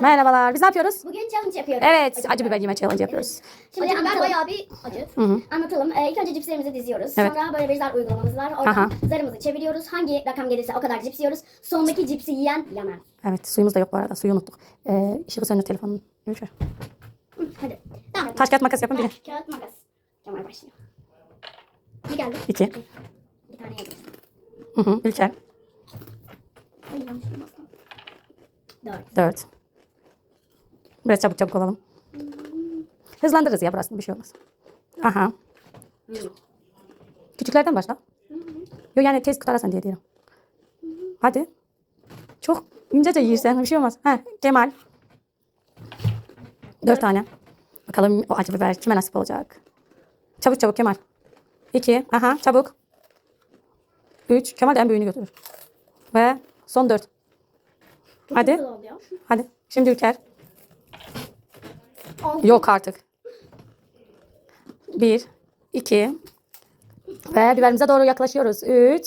Merhabalar. Biz ne yapıyoruz? Bugün challenge yapıyoruz. Evet, acı biber yeme challenge yapıyoruz. Şimdi Acı biber bayağı bir acı. Hı hı. Anlatalım. Ee, ilk önce cipslerimizi diziyoruz. Evet. Sonra böyle bir zar uygulamamız var. Oradan Aha. zarımızı çeviriyoruz. Hangi rakam gelirse o kadar cips yiyoruz. Sondaki cipsi yiyen yanar. Evet, suyumuz da yok bu arada. Suyu unuttuk. Ee, ışığı söndür telefonun. Hı, Hadi. Tamam. Taş kağıt makas yapın biri. Taş, kağıt, makas. Kemal başlıyor. Ne geldi? İki. Bir tane yedim. Hı hı. Ülker. Ay. Dört. Dört. Biraz çabuk çabuk olalım. Hızlandırırız ya burasını bir şey olmaz. Aha. Küçüklerden başla. Yok yani tez kurtarırsan diye diyorum. Hadi. Çok incece yiyirsen bir şey olmaz. Ha, Kemal. Dört tane. Bakalım o acı biber kime nasip olacak. Çabuk çabuk Kemal. İki. Aha çabuk. Üç. Kemal de en büyüğünü götürür. Ve son dört. Hadi. Hadi. Şimdi Ülker. Altı. Yok artık. Bir, iki ve biberimize doğru yaklaşıyoruz. Üç.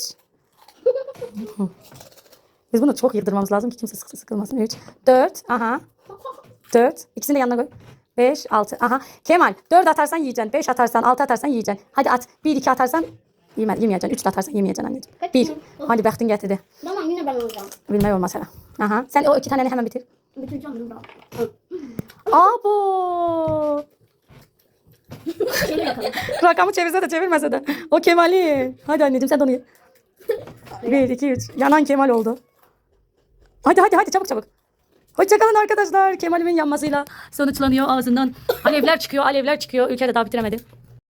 Biz bunu çok yıldırmamız lazım ki kimse sık sıkılmasın. Üç, dört. Aha. Dört. İkisini de yanına koy. Beş, altı. Aha. Kemal. Dört atarsan yiyeceksin. Beş atarsan, altı atarsan yiyeceksin. Hadi at. Bir, iki atarsan yeme, yemeyeceksin. Üç de atarsan yemeyeceksin anneciğim. Kaç Bir. tane? Hadi baktın getirdi. Tamam yine ben olacağım. Bilmem olmaz hele. Aha. Sen o iki taneni hemen bitir. Bitireceğim. Abo. Bakalım. Rakamı çevirse de çevirmese de. O Kemal'i. Hadi anneciğim sen de onu ye. Bir, iki, üç. Yanan Kemal oldu. Hadi hadi hadi çabuk çabuk. Hoşçakalın arkadaşlar. Kemal'imin yanmasıyla sonuçlanıyor ağzından. Alevler çıkıyor, alevler çıkıyor. Ülke de daha bitiremedi.